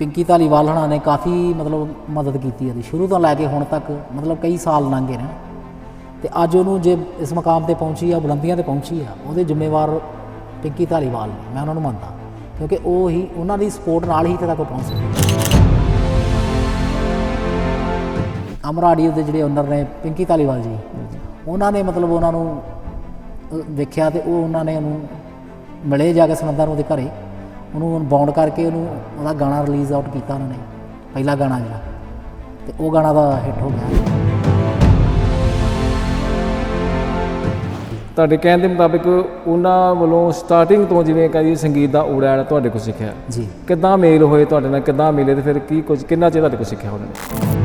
ਪਿੰਕੀ ਧਾਲੀਵਾਲ ਹਣਾ ਨੇ ਕਾਫੀ ਮਤਲਬ ਮਦਦ ਕੀਤੀ ਉਹਦੀ ਸ਼ੁਰੂ ਤੋਂ ਲੈ ਕੇ ਹੁਣ ਤੱਕ ਮਤਲਬ ਕਈ ਸਾਲ ਲੰਘ ਗਏ ਨੇ। ਤੇ ਅੱਜ ਉਹਨੂੰ ਜੇ ਇਸ ਮਕਾਮ ਤੇ ਪਹੁੰਚੀ ਆ, ਬੁਲੰਦੀਆਂ ਤੇ ਪਹੁੰਚੀ ਆ, ਉਹਦੇ ਜ਼ਿੰਮੇਵਾਰ ਪਿੰਕੀ ਧਾਲੀਵਾਲ ਨੇ। ਮੈਂ ਉਹਨਾਂ ਨੂੰ ਮੰਨਦਾ, ਕਿਉਂਕਿ ਉਹ ਹੀ ਉਹਨਾਂ ਦੀ ਸਪੋਰਟ ਨਾਲ ਹੀ ਇੱਥੇ ਤੱਕ ਪਹੁੰਚ ਸਕੀ। ਅਮਰਾਡੀਓ ਦੇ ਜਿਹੜੇ ਓਨਰ ਨੇ ਪਿੰਕੀ ਧਾਲੀਵਾਲ ਜੀ, ਉਹਨਾਂ ਨੇ ਮਤਲਬ ਉਹਨਾਂ ਨੂੰ ਦੇਖਿਆ ਵੇਖਿਆ ਤੇ ਉਹ ਉਹਨਾਂ ਨੇ ਉਹਨੂੰ ਮਿਲੇ ਜਾ ਕੇ ਸੁਨੰਦਾ ਨੂੰ ਉਹਦੇ ਘਰੇ। ਉਹਨੂੰ ਬਾਉਂਡ ਕਰਕੇ ਉਹਨੂੰ ਉਹਦਾ ਗਾਣਾ ਰਿਲੀਜ਼ ਆਊਟ ਕੀਤਾ ਉਹਨਾਂ ਨੇ ਪਹਿਲਾ ਗਾਣਾ ਜਿਹੜਾ। ਤੇ ਉਹ ਗਾਣਾ ਦਾ ਹਿੱਟ ਹੋ ਗਿਆ। ਤੁਹਾਡੇ ਕਹਿਣ ਦੇ ਮੁਤਾਬਿਕ ਉਹਨਾਂ ਵੱਲੋਂ ਸਟਾਰਟਿੰਗ ਤੋਂ ਜਿਵੇਂ ਕਹਿੰਦੀ ਸੰਗੀਤ ਦਾ ਉੜਾਣ ਤੁਹਾਡੇ ਕੋਲ ਸਿੱਖਿਆ। ਜੀ। ਕਿੱਦਾਂ ਮੇਲ ਹੋਏ ਤੁਹਾਡੇ ਨਾਲ ਕਿੱਦਾਂ ਮਿਲੇ ਤੇ ਫਿਰ ਕੀ ਕੁਝ ਕਿੰਨਾ ਚਿਰ ਤੁਹਾਡੇ ਕੋਲ ਸਿੱਖਿਆ ਉਹਨਾਂ ਨੇ?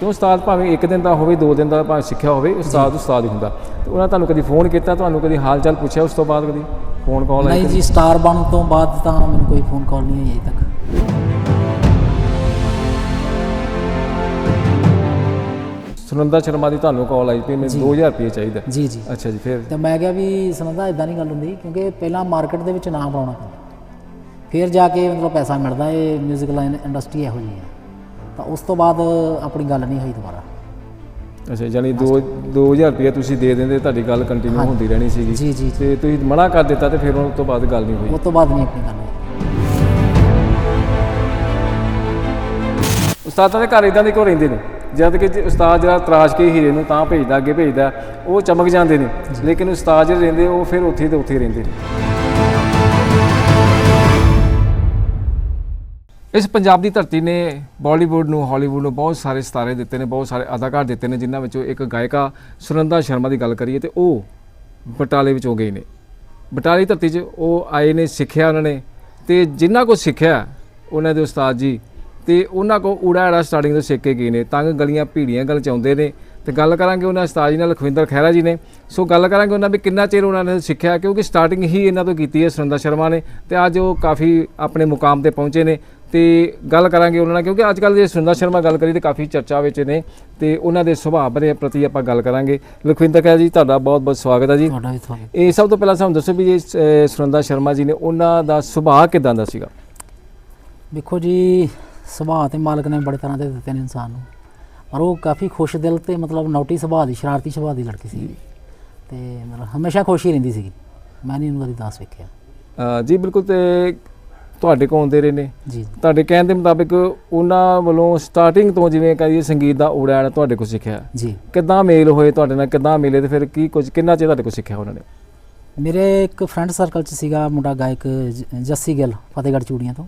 ਕਿਉਂ ਉਸਤਾਦ ਭਾਵੇਂ ਇੱਕ ਦਿਨ ਦਾ ਹੋਵੇ ਦੋ ਦਿਨ ਦਾ ਭਾਵੇਂ ਸਿੱਖਿਆ ਹੋਵੇ ਉਸਤਾਦ ਉਸਤਾਦ ਹੀ ਹੁੰਦਾ। ਤੇ ਉਹਨਾਂ ਤੁਹਾਨੂੰ ਕਦੀ ਫੋਨ ਕੀਤਾ ਤੁਹਾਨੂੰ ਕਦੀ ਹਾਲ ਚਾਲ ਪੁੱਛਿਆ ਉਸ ਤੋਂ ਬਾਅਦ ਕਦੀ ਫੋਨ ਕਾਲ ਆਈ ਨਹੀਂ ਜੀ ਸਟਾਰ ਬਣਨ ਤੋਂ ਬਾਅਦ ਤਾਂ ਮੈਨੂੰ ਕੋਈ ਫੋਨ ਕਾਲ ਨਹੀਂ ਆਈ ਅਜੇ ਤੱਕ। ਸੁਨੰਦਾ ਸ਼ਰਮਾ ਦੀ ਤੁਹਾਨੂੰ ਕਾਲ ਆਈ ਵੀ ਮੈਨੂੰ 2000 ਰੁਪਏ ਚਾਹੀਦਾ। ਜੀ ਜੀ। ਅੱਛਾ ਜੀ ਫਿਰ? ਤੇ ਮੈਂ ਕਿਹਾ ਵੀ ਸੁਣਦਾ ਇਦਾਂ ਨਹੀਂ ਗੱਲ ਹੁੰਦੀ ਕਿਉਂਕਿ ਪਹਿਲਾਂ ਮਾਰਕੀਟ ਦੇ ਵਿੱਚ ਨਾਮ ਬਣਾਉਣਾ ਪੈਂਦਾ। ਫਿਰ ਜਾ ਕੇ ਮਤਲਬ ਪੈਸਾ ਮਿਲਦਾ ਇਹ 뮤직 ਲਾਈਨ ਇੰਡਸਟਰੀ ਇਹੋ ਜਿਹੀ ਹੈ। ਤਾਂ ਉਸ ਤੋਂ ਬਾਅਦ ਆਪਣੀ ਗੱਲ ਨਹੀਂ ਹੋਈ ਦੁਬਾਰਾ। ਅੱਛਾ ਯਾਨੀ 2 2000 ਰੁਪਏ ਤੁਸੀਂ ਦੇ ਦਿੰਦੇ ਤੁਹਾਡੀ ਗੱਲ ਕੰਟੀਨਿਊ ਹੁੰਦੀ ਰਹਿਣੀ ਸੀਗੀ। ਜੀ ਜੀ ਤੇ ਤੁਸੀਂ ਮਨਾ ਕਰ ਦਿੱਤਾ ਤੇ ਫਿਰ ਉਸ ਤੋਂ ਬਾਅਦ ਗੱਲ ਨਹੀਂ ਹੋਈ। ਉਸ ਤੋਂ ਬਾਅਦ ਨਹੀਂ ਆਪਣੀ ਗੱਲ ਹੋਈ। ਉਸਤਾਦਾਂ ਦੇ ਘਰ ਇਦਾਂ ਦੇ ਕਿਉਂ ਰਹਿੰਦੇ ਨੇ? ਜਦ ਕਿ ਜੇ ਉਸਤਾਦ ਜਿਹੜਾ ਤਰਾਸ਼ ਕੇ ਹੀਰੇ ਨੂੰ ਤਾਂ ਭੇਜਦਾ ਅੱਗੇ ਭੇਜਦਾ ਉਹ ਚਮਕ ਜਾਂਦੇ ਨੇ। ਲੇਕਿਨ ਉਸਤਾਦ ਜਿਹੜੇ ਰਹਿੰਦੇ ਉਹ ਫਿਰ ਉੱਥੇ ਤੇ ਉੱਥੇ ਰਹਿੰਦੇ ਨੇ। ਇਸ ਪੰਜਾਬ ਦੀ ਧਰਤੀ ਨੇ ਬਾਲੀਵੁੱਡ ਨੂੰ, ਹਾਲੀਵੁੱਡ ਨੂੰ ਬਹੁਤ ਸਾਰੇ ਸਿਤਾਰੇ ਦਿੱਤੇ ਨੇ, ਬਹੁਤ ਸਾਰੇ ਅਦਾਕਾਰ ਦਿੱਤੇ ਨੇ, ਜਿਨ੍ਹਾਂ ਵਿੱਚੋਂ ਇੱਕ ਗਾਇਕਾ ਸੁਨੰਦਾ ਸ਼ਰਮਾ ਦੀ ਗੱਲ ਕਰੀਏ ਤੇ ਉਹ ਬਟਾਲੇ ਵਿੱਚੋਂ ਗਏ ਨੇ। ਬਟਾਲੇ ਧਰਤੀ 'ਚ ਉਹ ਆਏ ਨੇ, ਸਿੱਖਿਆ ਉਹਨਾਂ ਨੇ ਤੇ ਜਿਨ੍ਹਾਂ ਕੋ ਸਿੱਖਿਆ ਉਹਨਾਂ ਦੇ ਉਸਤਾਦ ਜੀ ਤੇ ਉਹਨਾਂ ਕੋ ਊੜਾ ਐੜਾ ਸਟਾਰਟਿੰਗ ਤੋਂ ਸਿੱਖ ਕੇ ਗਏ ਨੇ, ਤੰਗ ਗਲੀਆਂ ਭੀੜੀਆਂ ਗੱਲ ਚਾਉਂਦੇ ਨੇ ਤੇ ਗੱਲ ਕਰਾਂਗੇ ਉਹਨਾਂ ਉਸਤਾਦ ਜੀ ਨਾਲ ਲਖਵਿੰਦਰ ਖਹਿਰਾ ਜੀ ਨੇ। ਸੋ ਗੱਲ ਕਰਾਂਗੇ ਉਹਨਾਂ ਵੀ ਕਿੰਨਾ ਚਿਰ ਉਹਨਾਂ ਨੇ ਸਿੱਖਿਆ, ਕਿਉਂਕਿ ਸਟਾਰਟਿੰਗ ਹੀ ਇਹਨਾਂ ਤੋਂ ਕੀਤੀ ਹੈ ਸੁਨੰਦਾ ਸ਼ਰਮਾ ਨੇ ਤੇ ਅੱਜ ਉਹ ਕਾਫੀ ਆਪਣੇ ਮੁਕਾਮ ਤੇ ਪਹੁੰਚੇ ਨੇ। ਤੇ ਗੱਲ ਕਰਾਂਗੇ ਉਹਨਾਂ ਨਾਲ ਕਿਉਂਕਿ ਅੱਜ ਕੱਲ੍ਹ ਜੇ ਸੁਨੰਦਾ ਸ਼ਰਮਾ ਗੱਲ ਕਰੀ ਤੇ ਕਾਫੀ ਚਰਚਾ ਵਿੱਚ ਨੇ ਤੇ ਉਹਨਾਂ ਦੇ ਸੁਭਾਅ ਬਾਰੇ ਪ੍ਰਤੀ ਆਪਾਂ ਗੱਲ ਕਰਾਂਗੇ। ਲਖਵਿੰਦਰ ਖਹਿਰਾ ਜੀ ਤੁਹਾਡਾ ਬਹੁਤ ਬਹੁਤ ਸਵਾਗਤ ਹੈ ਜੀ। ਤੁਹਾਡਾ ਵੀ ਤੁਹਾਨੂੰ ਇਹ ਸਭ ਤੋਂ ਪਹਿਲਾਂ ਸਾਨੂੰ ਦੱਸੋ ਵੀ ਜੇ ਅਹ, ਸੁਨੰਦਾ ਸ਼ਰਮਾ ਜੀ ਨੇ ਉਹਨਾਂ ਦਾ ਸੁਭਾਅ ਕਿਦਾਂ ਦਾ ਸੀਗਾ? ਦੇਖੋ ਜੀ ਸੁਭਾਅ ਤੇ ਮਾਲਕ ਨੇ ਬੜੇ ਤਰ੍ਹਾਂ ਦੇ ਦਿੱਤੇ ਨੇ ਇਨਸਾਨ ਨੂੰ। ਪਰ ਉਹ ਕਾਫੀ ਖੁਸ਼ ਦਿਲ ਤੇ ਮਤਲਬ ਨੌਟੀ ਸੁਭਾਅ ਦੀ ਸ਼ਰਾਰਤੀ ਸੁਭਾਅ ਦੀ ਲੜਕੀ ਸੀ ਤੇ ਮਤਲਬ ਹਮੇਸ਼ਾ ਖੁਸ਼ ਹੀ ਰਹਿੰਦੀ ਸੀਗੀ। ਮੈਂ ਨਹੀਂ ਉਹਨੂੰ ਕਦੀ ਦਾਸ ਵੇਖਿਆ। ਜੀ ਬਿਲਕੁਲ ਤੇ ਤੁਹਾਡੇ ਕੋਲ ਆਉਂਦੇ ਰਹੇ ਨੇ। ਜੀ। ਤੁਹਾਡੇ ਕਹਿਣ ਦੇ ਮੁਤਾਬਿਕ ਉਹਨਾਂ ਵੱਲੋਂ ਸਟਾਰਟਿੰਗ ਤੋਂ ਜਿਵੇਂ ਕਹੀਏ ਸੰਗੀਤ ਦਾ ਉੜਾਣ ਤੁਹਾਡੇ ਕੋਲ ਸਿੱਖਿਆ। ਜੀ। ਕਿੱਦਾਂ ਮੇਲ ਹੋਏ ਤੁਹਾਡੇ ਨਾਲ ਕਿੱਦਾਂ ਮਿਲੇ ਤੇ ਫਿਰ ਕੀ ਕੁਝ ਕਿੰਨਾ ਚਿਰ ਤੁਹਾਡੇ ਕੋਲ ਸਿੱਖਿਆ ਉਹਨਾਂ ਨੇ? ਮੇਰੇ ਇੱਕ ਫਰੈਂਡ ਸਰਕਲ ਚ ਸੀਗਾ ਮੁੰਡਾ ਗਾਇਕ ਜੱਸੀ ਗਿੱਲ ਫਤਿਹਗੜ੍ਹ ਚੂੜੀਆਂ ਤੋਂ।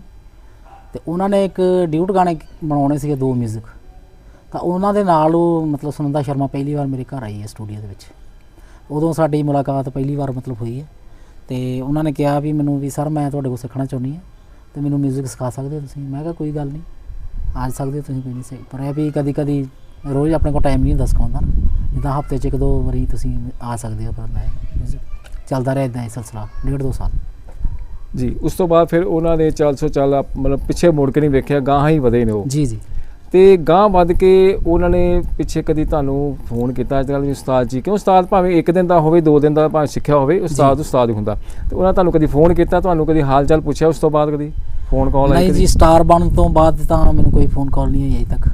ਤੇ ਉਹਨਾਂ ਨੇ ਇੱਕ ਡਿਊਟ ਗਾਣੇ ਬਣਾਉਣੇ ਸੀਗੇ ਦੋ 뮤직 ਤਾਂ ਉਹਨਾਂ ਦੇ ਨਾਲ ਉਹ ਮਤਲਬ ਸੁਨੰਦਾ ਸ਼ਰਮਾ ਪਹਿਲੀ ਵਾਰ ਮੇਰੇ ਘਰ ਆਈ ਹੈ ਸਟੂਡੀਓ ਦੇ ਵਿੱਚ। ਉਦੋਂ ਸਾਡੀ ਮੁਲਾਕਾਤ ਪਹਿਲੀ ਵਾਰ ਮਤਲਬ ਹੋਈ ਹੈ। ਤੇ ਉਹਨਾਂ ਨੇ ਕਿਹਾ ਵੀ ਮੈਨੂੰ ਵੀ ਸਰ ਮੈਂ ਤੁਹਾਡੇ ਕੋਲ ਸਿੱਖਣਾ ਚਾਹੁੰਦੀ ਹਾਂ। ਤੇ ਮੈਨੂੰ 뮤직 ਸਿਖਾ ਸਕਦੇ ਹੋ ਤੁਸੀਂ? ਮੈਂ ਕਿਹਾ ਕੋਈ ਗੱਲ ਨਹੀਂ। ਆ ਸਕਦੇ ਤੁਸੀਂ ਕੋਈ ਨਹੀਂ ਸਹੀ। ਪਰ ਇਹ ਵੀ ਕਦੀ ਕਦੀ ਰੋਜ਼ ਆਪਣੇ ਕੋਲ ਟਾਈਮ ਨਹੀਂ ਹੁੰਦਾ ਸਿਖਾਉਣ ਦਾ। ਜਿੱਦਾਂ ਹਫ਼ਤੇ 'ਚ ਇੱਕ ਦੋ ਵਾਰੀ ਤੁਸੀਂ ਆ ਸਕਦੇ ਹੋ ਪਰ ਮੈਂ ਚੱਲਦਾ ਰਿਹਾ ਇਦਾਂ ਇਹ ਸਿਲਸਿਲਾ ਡੇਢ ਦੋ ਸਾਲ। ਜੀ ਉਸ ਤੋਂ ਬਾਅਦ ਫਿਰ ਉਹਨਾਂ ਨੇ ਚੱਲ ਸੋ ਚੱਲ ਮਤਲਬ ਪਿੱਛੇ ਮੁੜ ਕੇ ਨਹੀਂ ਵੇਖਿਆ ਗਾਹਾਂ ਹੀ ਵਧੇ ਨੇ ਉਹ। ਜੀ ਜੀ। ਤੇ ਗਾਂ ਵੱਧ ਕੇ ਉਹਨਾਂ ਨੇ ਪਿੱਛੇ ਕਦੀ ਤੁਹਾਨੂੰ ਫੋਨ ਕੀਤਾ ਅੱਜ ਕੱਲ੍ਹ ਵੀ ਉਸਤਾਦ ਜੀ ਕਿਉਂ ਉਸਤਾਦ ਭਾਵੇਂ ਇੱਕ ਦਿਨ ਦਾ ਹੋਵੇ ਦੋ ਦਿਨ ਦਾ ਭਾਵੇਂ ਸਿੱਖਿਆ ਹੋਵੇ ਉਸਤਾਦ ਉਸਤਾਦ ਹੀ ਹੁੰਦਾ। ਤੇ ਉਹਨਾਂ ਤੁਹਾਨੂੰ ਕਦੀ ਫੋਨ ਕੀਤਾ ਤੁਹਾਨੂੰ ਕਦੀ ਹਾਲ ਚਾਲ ਪੁੱਛਿਆ ਉਸ ਤੋਂ ਬਾਅਦ ਕਦੀ? ਫੋਨ ਕਾਲ ਆਈ ਨਹੀਂ ਜੀ ਸਟਾਰ ਬਣਨ ਤੋਂ ਬਾਅਦ ਤਾਂ ਮੈਨੂੰ ਕੋਈ ਫੋਨ ਕਾਲ ਨਹੀਂ ਆਈ ਅਜੇ ਤੱਕ।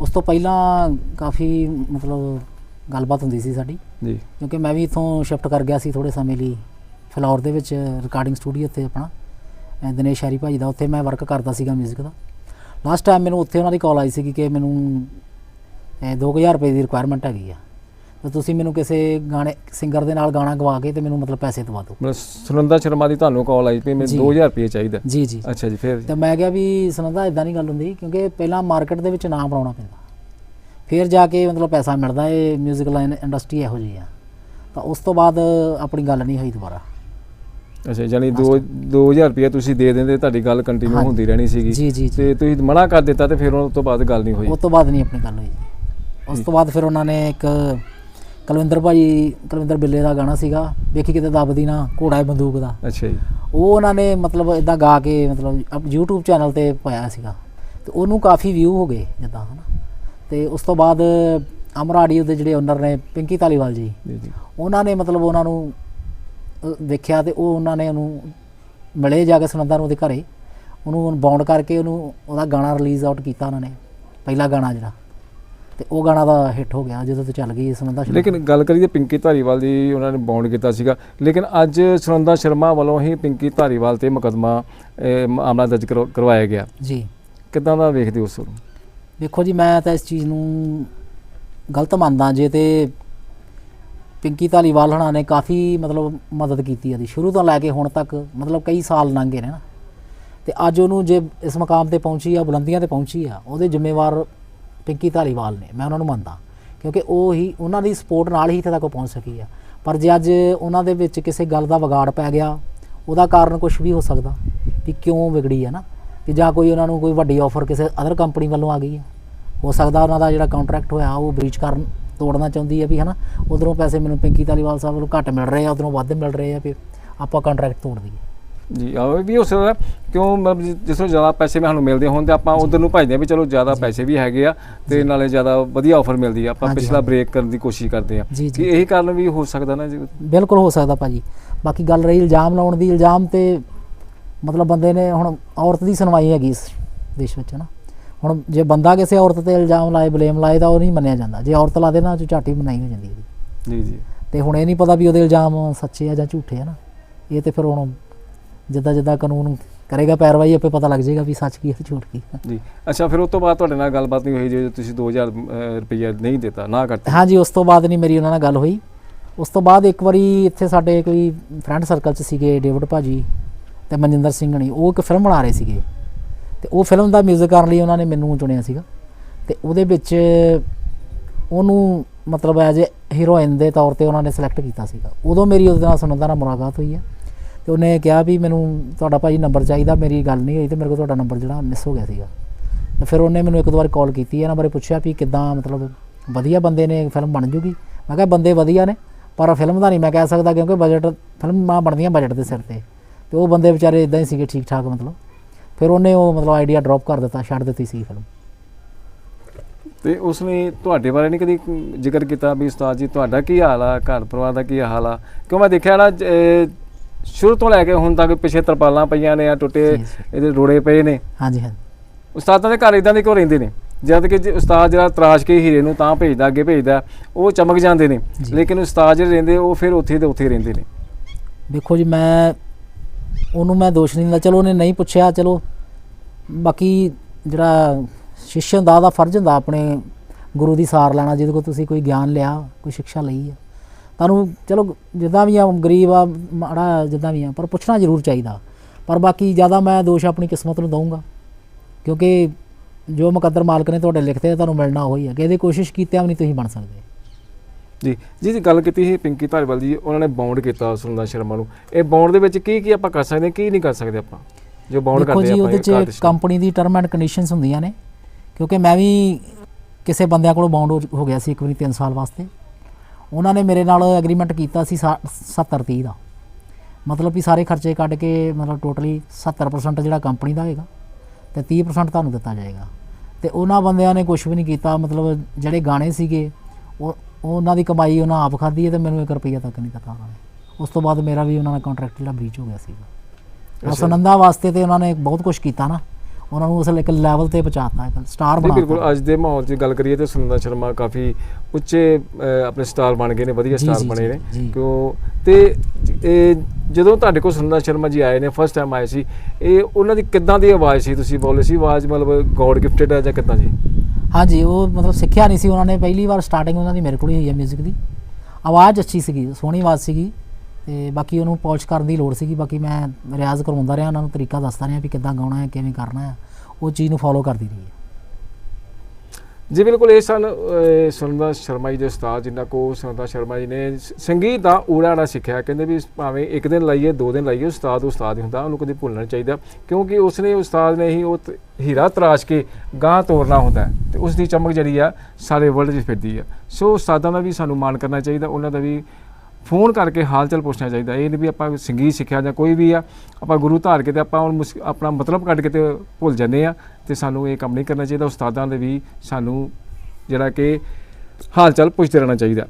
ਉਸ ਤੋਂ ਪਹਿਲਾਂ ਕਾਫੀ ਮਤਲਬ ਗੱਲਬਾਤ ਹੁੰਦੀ ਸੀ ਸਾਡੀ। ਜੀ। ਕਿਉਂਕਿ ਮੈਂ ਵੀ ਇਥੋਂ ਸ਼ਿਫਟ ਕਰ ਗਿਆ ਸੀ ਥੋੜੇ ਸਮੇਂ ਲਈ ਫਲੋਰ ਦੇ ਵਿੱਚ ਰਿਕਾਰਡਿੰਗ ਸਟੂਡੀਓ ਤੇ ਆਪਣਾ ਦਿਨੇਸ਼ ਸ਼ੈਰੀ ਭਾਜੀ ਦਾ ਉੱਥੇ ਮੈਂ ਵਰਕ ਕਰਦਾ ਸੀਗਾ 뮤직 ਦਾ। ਲਾਸਟ ਟਾਈਮ ਮੈਨੂੰ ਉੱਥੇ ਉਹਨਾਂ ਦੀ ਕਾਲ ਆਈ ਸੀ ਕਿ ਮੈਨੂੰ ਇਹ 2000 ਰੁਪਏ ਦੀ ਰਿਕੁਆਇਰਮੈਂਟ ਹੈਗੀ ਆ। ਤੇ ਤੁਸੀਂ ਮੈਨੂੰ ਕਿਸੇ ਗਾਣੇ ਸਿੰਗਰ ਦੇ ਨਾਲ ਗਾਣਾ ਗਵਾ ਕੇ ਤੇ ਮੈਨੂੰ ਮਤਲਬ ਪੈਸੇ ਦਵਾ ਦਿਓ। ਮਤਲਬ ਸੁਨੰਦਾ ਸ਼ਰਮਾ ਦੀ ਤੁਹਾਨੂੰ ਕਾਲ ਆਈ ਵੀ ਮੈਨੂੰ ਜੀ। 2000 ਰੁਪਏ ਚਾਹੀਦਾ। ਜੀ ਜੀ। ਅੱਛਾ ਜੀ ਫਿਰ ਤੇ ਮੈਂ ਕਿਹਾ ਵੀ ਸੁਣਦਾ ਇਦਾਂ ਨਹੀਂ ਗੱਲ ਹੁੰਦੀ ਕਿਉਂਕਿ ਪਹਿਲਾਂ ਮਾਰਕੀਟ ਦੇ ਵਿੱਚ ਨਾਮ ਬਣਾਉਣਾ ਪੈਂਦਾ। ਫਿਰ ਜਾ ਕੇ ਮਤਲਬ ਪੈਸਾ ਮਿਲਦਾ ਇਹ 뮤직 ਲਾਈਨ ਇੰਡਸਟਰੀ ਇਹੋ ਜਿਹੀ ਆ। ਤਾਂ ਉਸ ਤੋਂ ਬਾਅਦ ਆਪਣੀ ਗੱਲ ਨਹੀਂ ਹੋਈ ਦੁਬਾਰਾ। ਅੱਛਾ ਯਾਨੀ 2 2000 ਰੁਪਏ ਤੁਸੀਂ ਦੇ ਦਿੰਦੇ ਤੁਹਾਡੀ ਗੱਲ ਕੰਟੀਨਿਊ। ਹੁੰਦੀ ਰਹਿਣੀ ਸੀਗੀ। ਜੀ ਜੀ ਤੇ ਤੁਸੀਂ ਮਨਾ ਕਰ ਦਿੱਤਾ ਤੇ ਫਿਰ ਉਸ ਤੋਂ ਬਾਅਦ ਗੱਲ ਨਹੀਂ ਹੋਈ। ਉਸ ਤੋਂ ਬਾਅਦ ਨਹੀਂ ਆਪਣੀ ਗੱਲ ਹੋਈ। ਉਸ ਤੋਂ ਬਾਅਦ ਫਿਰ ਉਹਨਾਂ ਨੇ ਇੱਕ ਕੁਲਵਿੰਦਰ ਭਾਈ ਕੁਲਵਿੰਦਰ ਬਿੱਲੇ ਦਾ ਗਾਣਾ ਸੀਗਾ ਵੇਖੀ ਕਿਤੇ ਦੱਬਦੀ ਨਾ ਘੋੜਾ ਹੈ ਬੰਦੂਕ ਦਾ। ਅੱਛਾ ਜੀ। ਉਹ ਉਹਨਾਂ ਨੇ ਮਤਲਬ ਇਦਾਂ ਗਾ ਕੇ ਮਤਲਬ YouTube ਚੈਨਲ ਤੇ ਪਾਇਆ ਸੀਗਾ। ਤੇ ਉਹਨੂੰ ਕਾਫੀ ਵਿਊ ਹੋ ਗਏ ਜਿੱਦਾਂ ਹਨਾ। ਤੇ ਉਸ ਤੋਂ ਬਾਅਦ ਅਮਰਾਡੀਓ ਦੇ ਜਿਹੜੇ ਓਨਰ ਨੇ ਪਿੰਕੀ ਧਾਲੀਵਾਲ ਜੀ ਉਹਨਾਂ ਨੇ ਮਤਲਬ ਉਹਨਾਂ ਨੂੰ ਵੇਖਿਆ ਤੇ ਉਹ ਉਹਨਾਂ ਨੇ ਉਹਨੂੰ ਮਿਲੇ ਜਾ ਕੇ ਸੁਨੰਦਾ ਨੂੰ ਉਹਦੇ ਘਰੇ। ਉਹਨੂੰ ਬੌਂਡ ਕਰਕੇ ਉਹਨੂੰ ਉਹਦਾ ਗਾਣਾ ਰਿਲੀਜ਼ ਆਊਟ ਕੀਤਾ ਉਹਨਾਂ ਨੇ ਪਹਿਲਾ ਗਾਣਾ ਜਿਹੜਾ। ਤੇ ਉਹ ਗਾਣਾ ਦਾ ਹਿੱਟ ਹੋ ਗਿਆ ਜਦੋਂ ਤੋਂ ਚੱਲ ਗਈ ਸੁਨੰਦਾ ਸ਼ਰਮਾ। ਲੇਕਿਨ ਗੱਲ ਕਰੀਏ ਪਿੰਕੀ ਧਾਰੀਵਾਲ ਦੀ ਉਹਨਾਂ ਨੇ ਬੌਂਡ ਕੀਤਾ ਸੀਗਾ। ਲੇਕਿਨ ਅੱਜ ਸੁਨੰਦਾ ਸ਼ਰਮਾ ਵੱਲੋਂ ਹੀ ਪਿੰਕੀ ਧਾਰੀਵਾਲ ਤੇ ਮੁਕੱਦਮਾ ਇਹ, ਮਾਮਲਾ ਦਰਜ ਕਰਵਾ- ਕਰਵਾਇਆ ਗਿਆ। ਜੀ। ਕਿੱਦਾਂ ਦਾ ਵੇਖਦੇ ਹੋ ਉਸ ਨੂੰ? ਵੇਖੋ ਜੀ ਮੈਂ ਤਾਂ ਇਸ ਚੀਜ਼ ਨੂੰ ਗਲਤ ਮੰਨਦਾ ਜੇ ਤੇ ਪਿੰਕੀ ਧਾਲੀਵਾਲ ਹਣਾ ਨੇ ਕਾਫੀ ਮਤਲਬ ਮਦਦ ਕੀਤੀ ਹੈ ਦੀ। ਸ਼ੁਰੂ ਤੋਂ ਲੈ ਕੇ ਹੁਣ ਤੱਕ ਮਤਲਬ ਕਈ ਸਾਲ ਲੰਘ ਨੇ ਨਾ। ਤੇ ਅੱਜ ਉਹਨੂੰ ਜੇ ਇਸ ਮਕਾਮ ਤੇ ਪਹੁੰਚੀ ਆ ਬੁਲੰਦੀਆਂ ਤੇ ਪਹੁੰਚੀ ਆ ਉਹਦੇ ਜ਼ਿੰਮੇਵਾਰ ਪਿੰਕੀ ਧਾਲੀਵਾਲ ਨੇ, ਮੈਂ ਉਹਨਾਂ ਨੂੰ ਮੰਨਦਾ, ਕਿਉਂਕਿ ਉਹ ਹੀ, ਉਹਨਾਂ ਦੀ ਸਪੋਰਟ ਨਾਲ ਹੀ ਇੱਥੇ ਤੱਕ ਪਹੁੰਚ ਸਕੀ ਆ। ਪਰ ਜੇ ਅੱਜ ਉਹਨਾਂ ਦੇ ਵਿੱਚ ਕਿਸੇ ਗੱਲ ਦਾ ਵਿਗਾੜ ਪੈ ਗਿਆ, ਉਹਦਾ ਕਾਰਨ ਕੁਝ ਵੀ ਹੋ ਸਕਦਾ, ਵੀ ਕਿਉਂ ਵਿਗੜੀ ਹੈ ਨਾ? ਕਿ ਜਾਂ ਕੋਈ ਉਹਨਾਂ ਨੂੰ ਕੋਈ ਵੱਡੀ ਆਫਰ ਕਿਸੇ ਅਦਰ ਕੰਪਨੀ ਵੱਲੋਂ ਆ ਗਈ ਹੈ ਹੋ ਸਕਦਾ ਉਹਨਾਂ ਦਾ ਜਿਹੜਾ ਕੰਟਰੈਕਟ ਹੋਇਆ, ਉਹ ਬ੍ਰੀਚ ਕਰਨ ਤੋੜਨਾ ਚਾਹੁੰਦੀ ਹੈ ਵੀ ਹਨਾ, ਉਧਰੋਂ ਪੈਸੇ ਮੈਨੂੰ ਪਿੰਕੀ ਧਾਲੀਵਾਲ ਸਾਹਿਬ ਵੱਲੋਂ ਘੱਟ ਮਿਲ ਰਹੇ ਆ, ਉਧਰੋਂ ਵੱਧ ਮਿਲ ਰਹੇ ਆ, ਵੀ ਆਪਾਂ ਕੰਟਰੈਕਟ ਤੋੜ ਦਈਏ। ਜੀ ਆ ਵੀ ਹੋ ਸਕਦਾ ਕਿਉਂ ਮਤਲਬ ਜਿ- ਜਿਸ ਤੋਂ ਜ਼ਿਆਦਾ ਪੈਸੇ ਸਾਨੂੰ ਮਿਲਦੇ ਹੋਣ ਤੇ ਆਪਾਂ ਉਧਰ ਨੂੰ ਭਜਦੇ ਆ ਵੀ ਚਲੋ ਜ਼ਿਆਦਾ ਪੈਸੇ ਵੀ ਹੈਗੇ ਆ ਤੇ ਨਾਲੇ ਜ਼ਿਆਦਾ ਵਧੀਆ ਆਫਰ ਮਿਲਦੀ ਆ ਆਪਾਂ ਹਾਂਜੀ, ਪਿਛਲਾ ਹਾਂਜੀ। ਬ੍ਰੇਕ ਕਰਨ ਦੀ ਕੋਸ਼ਿਸ਼ ਕਰਦੇ ਆ। ਜੀ, ਕਿ ਜੀ। ਇਹੀ ਕਾਰਨ ਵੀ ਹੋ ਸਕਦਾ ਨਾ ਜੀ? ਬਿਲਕੁਲ ਹੋ ਸਕਦਾ ਭਾਜੀ। ਬਾਕੀ ਗੱਲ ਰਹੀ ਇਲਜ਼ਾਮ ਲਾਉਣ ਦੀ ਇਲਜ਼ਾਮ ਤੇ ਮਤਲਬ ਬੰਦੇ ਨੇ ਹੁਣ ਔਰਤ ਦੀ ਸੁਣਵਾਈ ਹੈਗੀ ਇਸ ਦੇਸ਼ ਵਿੱਚ ਨਾ? ਹੁਣ ਜੇ ਬੰਦਾ ਕਿਸੇ ਔਰਤ ਤੇ ਇਲਜ਼ਾਮ ਲਾਏ ਬਲੇਮ ਲਾਏ ਤਾਂ ਉਹ ਨਹੀਂ ਮੰਨਿਆ ਜਾਂਦਾ। ਜੇ ਔਰਤ ਲਾ ਦੇ ਨਾ ਉਹ ਝਾਟੀ ਬਣਾਈ ਹੋ ਜਾਂਦੀ ਹੈ। ਜੀ ਜੀ। ਤੇ ਹੁਣ ਇਹ ਨਹੀਂ ਪਤਾ ਵੀ ਉਹਦੇ ਇਲਜ਼ਾਮ ਸੱਚੇ ਆ ਜਾਂ ਝੂਠੇ ਆ ਨਾ? ਇਹ ਤੇ ਫਿਰ ਹੁਣ ਜਿੱਦਾਂ ਜਿੱਦਾਂ ਕਾਨੂੰਨ ਕਰੇਗਾ ਪੈਰਵਾਈ ਆਪੇ ਪਤਾ ਲੱਗ ਜਾਏਗਾ ਵੀ ਸੱਚ ਕੀ ਹੈ ਝੂਠ ਕੀ ਹੈ। ਜੀ। ਅੱਛਾ ਫਿਰ ਉਸ ਤੋਂ ਬਾਅਦ ਤੁਹਾਡੇ ਨਾਲ ਗੱਲਬਾਤ ਨਹੀਂ ਹੋਈ ਜੇ ਤੁਸੀਂ 2000 ਰੁਪਏ ਨਹੀਂ ਦਿੱਤਾ ਨਾ ਕਰਤੇ। ਹਾਂਜੀ ਉਸ ਤੋਂ ਬਾਅਦ ਨਹੀਂ ਮੇਰੀ ਉਹਨਾਂ ਨਾਲ ਗੱਲ ਹੋਈ। ਉਸ ਤੋਂ ਬਾਅਦ ਇੱਕ ਵਾਰੀ ਇੱਥੇ ਸਾਡੇ ਕੋਈ ਫਰੈਂਡ ਸਰਕਲ 'ਚ ਸੀਗੇ ਡੇਵਿਡ ਭਾਜੀ ਤੇ ਮਨਜਿੰਦਰ ਸਿੰਘ ਹਣੀ। ਉਹ ਇੱਕ ਫਿਲਮ ਬਣਾ ਰਹੇ ਸੀਗੇ। ਤੇ ਉਹ ਫਿਲਮ ਦਾ 뮤직 ਕਰਨ ਲਈ ਉਹਨਾਂ ਨੇ ਮੈਨੂੰ ਚੁਣਿਆ ਸੀਗਾ। ਤੇ ਉਹਦੇ ਵਿੱਚ ਉਹਨੂੰ ਮਤਲਬ ਐਜ਼ ਹੀਰੋਇਨ ਦੇ ਤੌਰ ਤੇ ਉਹਨਾਂ ਨੇ ਸਿਲੈਕਟ ਕੀਤਾ ਸੀਗਾ। ਉਦੋਂ ਮੇਰੀ ਉਹਦੇ ਨਾਲ ਸੁਣਨ ਦਾ ਨਾਲ ਮੁਲਾਕਾਤ ਹੋਈ ਹੈ। ਤੇ ਉਹਨੇ ਕਿਹਾ ਵੀ ਮੈਨੂੰ ਤੁਹਾਡਾ ਭਾਜੀ ਨੰਬਰ ਚਾਹੀਦਾ, ਮੇਰੀ ਗੱਲ ਨਹੀਂ ਹੋਈ ਤੇ ਮੇਰੇ ਕੋਲ ਤੁਹਾਡਾ ਨੰਬਰ ਜਿਹੜਾ ਮਿਸ ਹੋ ਗਿਆ ਸੀਗਾ। ਤੇ ਫਿਰ ਉਹਨੇ ਮੈਨੂੰ ਇੱਕ ਦੋ ਵਾਰ ਕਾਲ ਕੀਤੀ, ਇਹਨਾਂ ਬਾਰੇ ਪੁੱਛਿਆ ਵੀ ਕਿੱਦਾਂ ਮਤਲਬ ਵਧੀਆ ਬੰਦੇ ਨੇ ਫਿਲਮ ਬਣ ਜੂਗੀ। ਮੈਂ ਕਿਹਾ ਬੰਦੇ ਵਧੀਆ ਨੇ, ਪਰ ਫਿਲਮ ਦਾ ਨਹੀਂ ਮੈਂ ਕਹਿ ਸਕਦਾ ਕਿਉਂਕਿ ਬਜਟ ਫਿਲਮਾਂ ਬਣਦੀਆਂ ਬਜਟ ਦੇ ਸਿਰ ਤੇ। ਤੇ ਉਹ ਬੰਦੇ ਵਿਚਾਰੇ ਇਦਾਂ ਹੀ ਸੀਗੇ ਠੀਕ ਠਾਕ ਮਤਲਬ। ਫਿਰ ਉਹਨੇ ਉਹ ਮਤਲਬ ਆਈਡੀਆ ਡ੍ਰੌਪ ਕਰ ਦਿੱਤਾ, ਛੱਡ ਦਿੱਤੀ ਸੀ ਫਿਲਮ ਤੇ ਉਸਨੇ ਤੁਹਾਡੇ ਬਾਰੇ ਨਹੀਂ ਕਦੀ ਜ਼ਿਕਰ ਕੀਤਾ ਵੀ ਉਸਤਾਦ ਜੀ, ਤੁਹਾਡਾ ਕੀ ਹਾਲ ਆ ਘਰ ਪਰਿਵਾਰ ਦਾ ਕੀ ਹਾਲ ਆ? ਕਿਉਂ ਮੈਂ ਦੇਖਿਆ ਨਾ ਸ਼ੁਰੂ ਤੋਂ ਲੈ ਕੇ ਹੁਣ ਤੱਕ ਪਿੱਛੇ ਤਰਪਾਲਾਂ ਪਈਆਂ ਨੇ ਆ ਟੁੱਟੇ ਜੀ, ਜੀ। ਇਹਦੇ ਰੋੜੇ ਪਏ ਨੇ। ਹਾਂਜੀ ਹਾਂਜੀ। ਉਸਤਾਦਾਂ ਦੇ ਘਰ ਇਦਾਂ ਦੇ ਕਿਉਂ ਰਹਿੰਦੇ ਨੇ। ਜਦ ਕਿ ਜੇ ਉਸਤਾਦ ਜਿਹੜਾ ਤਰਾਸ਼ ਕੇ ਹੀਰੇ ਨੂੰ ਤਾਂ ਭੇਜਦਾ ਅੱਗੇ ਭੇਜਦਾ ਉਹ ਚਮਕ ਜਾਂਦੇ ਨੇ। ਜੀ। ਲੇਕਿਨ ਉਸਤਾਦ ਜਿਹੜੇ ਰਹਿੰਦੇ ਉਹ ਫਿਰ ਉੱਥੇ ਦੇ ਉੱਥੇ ਰਹਿੰਦੇ ਨੇ। ਦੇਖੋ ਜੀ ਮੈਂ ਉਹਨੂੰ ਮੈਂ ਦੋਸ਼ ਨਹੀਂ ਦਿੰਦਾ। ਚਲੋ ਉਹਨੇ ਨਹੀਂ ਪੁੱਛਿਆ ਚਲੋ। ਬਾਕੀ ਜਿਹੜਾ ਸ਼ਿਸ਼ ਹੁੰਦਾ ਉਹਦਾ ਫਰਜ਼ ਹੁੰਦਾ ਆਪਣੇ ਗੁਰੂ ਦੀ ਸਾਰ ਲੈਣਾ। ਜਿਹਦੇ ਕੋਲ ਤੁਸੀਂ ਕੋਈ ਗਿਆਨ ਲਿਆ ਕੋਈ ਸਿੱਖਿਆ ਲਈ ਹੈ ਤੁਹਾਨੂੰ ਚਲੋ ਜਿੱਦਾਂ ਵੀ ਆ ਗਰੀਬ ਆ ਮਾੜਾ ਜਿੱਦਾਂ ਵੀ ਆ ਪਰ ਪੁੱਛਣਾ ਜ਼ਰੂਰ ਚਾਹੀਦਾ। ਪਰ ਬਾਕੀ ਜ਼ਿਆਦਾ ਮੈਂ ਦੋਸ਼ ਆਪਣੀ ਕਿਸਮਤ ਨੂੰ ਦਊਂਗਾ। ਕਿਉਂਕਿ ਜੋ ਮੁਕੱਦਰ ਮਾਲਕ ਨੇ ਤੁਹਾਡੇ ਲਿਖਤੇ ਤੁਹਾਨੂੰ ਮਿਲਣਾ ਉਹੀ ਹੈ ਕਿ ਇਹਦੀ ਕੋਸ਼ਿਸ਼ ਕੀਤਿਆਂ ਵੀ ਨਹੀਂ ਤੁਸੀਂ ਬਣ ਸਕਦੇ। ਜੀ ਜੀ ਜੀ ਗੱਲ ਕੀਤੀ ਸੀ ਪਿੰਕੀ ਧਾਰੀਵਾਲ ਜੀ ਉਹਨਾਂ ਨੇ ਬੌਂਡ ਕੀਤਾ ਸੁਰਿੰਦਰ ਸ਼ਰਮਾ ਨੂੰ। ਇਹ ਬੌਂਡ ਦੇ ਵਿੱਚ ਕੀ ਕੀ ਆਪਾਂ ਕਰ ਸਕਦੇ ਹਾਂ ਕੀ ਨਹੀਂ ਕਰ ਸਕਦੇ ਆਪਾਂ? ਜੋ ਬੌਂਡ ਦੇਖੋ ਕਰਦੇ ਜੀ ਆਪਾਂ ਉਹਦੇ ਇੱਕ ਚ। ਕੰਪਨੀ ਦੀ ਟਰਮ ਐਂਡ ਕੰਡੀਸ਼ਨਸ ਹੁੰਦੀਆਂ ਨੇ। ਕਿਉਂਕਿ ਮੈਂ ਵੀ ਕਿਸੇ ਬੰਦਿਆਂ ਕੋਲੋਂ ਬਾਉਂਡ ਹੋ ਗਿਆ ਸੀ ਇੱਕ ਵਾਰੀ 3 ਸਾਲ ਵਾਸਤੇ। ਉਹਨਾਂ ਨੇ ਮੇਰੇ ਨਾਲ ਐਗਰੀਮੈਂਟ ਕੀਤਾ ਸੀ 70 30 ਦਾ। ਮਤਲਬ ਵੀ ਸਾਰੇ ਖਰਚੇ ਕੱਢ ਕੇ ਮਤਲਬ ਟੋਟਲੀ 70% ਜਿਹੜਾ ਕੰਪਨੀ ਦਾ ਹੋਏਗਾ ਤੇ 30% ਤੁਹਾਨੂੰ ਦਿੱਤਾ ਜਾਏਗਾ। ਤੇ ਉਹਨਾਂ ਬੰਦਿਆਂ ਨੇ ਕੁਝ ਵੀ ਨਹੀਂ ਕੀਤਾ ਮਤਲਬ ਜਿਹੜੇ ਗਾਣੇ ਸੀਗੇ ਉਹ ਉਹ ਉਹਨਾਂ ਦੀ ਕਮਾਈ ਉਹਨਾਂ ਆਪ ਖਾਧੀ ਹੈ ਤੇ ਮੈਨੂੰ 1 ਰੁਪਈਆ ਤੱਕ ਨਹੀਂ ਦਿੱਤਾ ਉਹਨਾਂ ਨੇ। ਉਸ ਤੋਂ ਬਾਅਦ ਮੇਰਾ ਵੀ ਉਹਨਾਂ ਨਾਲ ਕੰਟਰੈਕਟ ਜਿਹੜਾ ਬ੍ਰੀਚ ਹੋ ਗਿਆ ਸੀਗਾ। ਅੱਛਾ। ਸੁਨੰਦਾ ਵਾਸਤੇ ਤੇ ਉਹਨਾਂ ਨੇ ਬਹੁਤ ਕੁਝ ਕੀਤਾ ਨਾ। ਉਹਨਾਂ ਨੂੰ ਉਸ ਇੱਕ ਲੈਵਲ ਤੇ ਪਹੁੰਚਾਤਾ ਇੱਕ ਸਟਾਰ ਜੀ ਬਿਲਕੁਲ ਅੱਜ ਦੇ ਮਾਹੌਲ 'ਚ ਗੱਲ ਕਰੀਏ ਤੇ ਸੁਰਿੰਦਰ ਸ਼ਰਮਾ ਕਾਫੀ ਉੱਚੇ ਆਪਣੇ ਸਟਾਰ ਬਣ ਗਏ ਨੇ ਵਧੀਆ ਸਟਾਰ ਬਣੇ ਨੇ। ਕਿਉਂ? ਤੇ ਇਹ ਜਦੋਂ ਤੁਹਾਡੇ ਕੋਲ ਸੁਰਿੰਦਰ ਸ਼ਰਮਾ ਜੀ ਆਏ ਨੇ ਫਸਟ ਟਾਈਮ ਆਏ ਸੀ ਇਹ ਉਹਨਾਂ ਦੀ ਕਿੱਦਾਂ ਦੀ ਆਵਾਜ਼ ਸੀ? ਤੁਸੀਂ ਬੋਲੇ ਸੀ ਆਵਾਜ਼ ਮਤਲਬ ਗੋਡ ਗਿਫਟਡ ਹੈ ਜਾਂ ਕਿੱਦਾਂ ਜੀ? ਹਾਂਜੀ ਉਹ ਮਤਲਬ ਸਿੱਖਿਆ ਨਹੀਂ ਸੀ ਉਹਨਾਂ ਨੇ ਪਹਿਲੀ ਵਾਰ ਸਟਾਰਟਿੰਗ ਉਹਨਾਂ ਦੀ ਮੇਰੇ ਕੋਲ ਹੀ ਹੋਈ ਹੈ 뮤직 ਦੀ। ਆਵਾਜ਼ ਅੱਛੀ ਸੀਗੀ ਸੋਹਣੀ ਆਵਾਜ਼ ਸੀਗੀ। ਤੇ ਬਾਕੀ ਉਹਨੂੰ ਪੌਲਿਸ਼ ਕਰਨ ਦੀ ਲੋੜ ਸੀਗੀ ਬਾਕੀ ਮੈਂ ਰਿਆਜ਼ ਕਰਵਾਉਂਦਾ ਰਿਹਾ ਉਹਨਾਂ ਨੂੰ ਤਰੀਕਾ ਦੱਸਦਾ ਰਿਹਾ ਵੀ ਕਿੱਦਾਂ ਗਾਉਣਾ ਹੈ ਕਿਵੇਂ ਕਰਨਾ ਹੈ ਉਹ ਚੀਜ਼ ਨੂੰ ਫੋਲੋ ਕਰਦੀ ਰਹੀ ਹੈ। ਜੀ ਬਿਲਕੁਲ ਇਹ ਸਨ ਅਹ, ਸ਼ਰਮਾ ਜੀ ਦੇ ਉਸਤਾਦ ਜਿਨ੍ਹਾਂ ਕੋ ਸੁਰਿੰਦਰ ਸ਼ਰਮਾ ਜੀ ਨੇ ਸੰਗੀਤ ਦਾ ਊੜਾ ਸਿੱਖਿਆ ਕਹਿੰਦੇ ਵੀ ਭਾਵੇਂ ਇੱਕ ਦਿਨ ਲਾਈਏ ਦੋ ਦਿਨ ਲਾਈਏ ਉਸਤਾਦ ਉਸਤਾਦ ਹੀ ਹੁੰਦਾ ਉਹਨੂੰ ਕਦੇ ਭੁੱਲਣਾ ਨਹੀਂ ਚਾਹੀਦਾ ਕਿਉਂਕਿ ਉਸਨੇ ਉਸਤਾਦ ਨੇ ਹੀ ਉਹ ਤ- ਹੀਰਾ ਤਰਾਸ਼ ਕੇ ਗਾਂ ਤੋਰਨਾ ਹੁੰਦਾ ਹੈ ਤੇ ਉਸ ਦੀ ਚਮਕ ਜਿਹੜੀ ਆ ਸਾਰੇ ਵਰਲਡ 'ਚ ਫਿਰਦੀ ਆ। ਸੋ ਉਸਤਾਦਾਂ ਦਾ ਵੀ ਸਾਨੂੰ ਮਾਣ ਕਰਨਾ ਚਾਹੀਦਾ ਉਹਨਾਂ ਦਾ ਵੀ ਫੋਨ ਕਰਕੇ ਹਾਲ ਚਾਲ ਪੁੱਛਣਾ ਚਾਹੀਦਾ। ਇਹ ਨਹੀਂ ਵੀ ਆਪਾਂ ਸੰਗੀਤ ਸਿੱਖਿਆ ਜਾਂ ਕੋਈ ਵੀ ਆ, ਆਪਾਂ ਗੁਰੂ ਧਾਰ ਕੇ ਤੇ ਆਪਾਂ ਹੁਣ ਮੁਸ- ਆਪਣਾ ਮਤਲਬ ਕੱਢ ਕੇ ਤੇ ਭੁੱਲ ਜਾਂਦੇ ਆ ਤੇ ਸਾਨੂੰ ਇਹ ਕੰਮ ਨਹੀਂ ਕਰਨਾ ਚਾਹੀਦਾ। ਉਸਤਾਦਾਂ ਦੇ ਵੀ ਸਾਨੂੰ ਜਿਹੜਾ ਕਿ ਹਾਲ ਚਾਲ ਪੁੱਛਦੇ ਰਹਿਣਾ ਚਾਹੀਦਾ।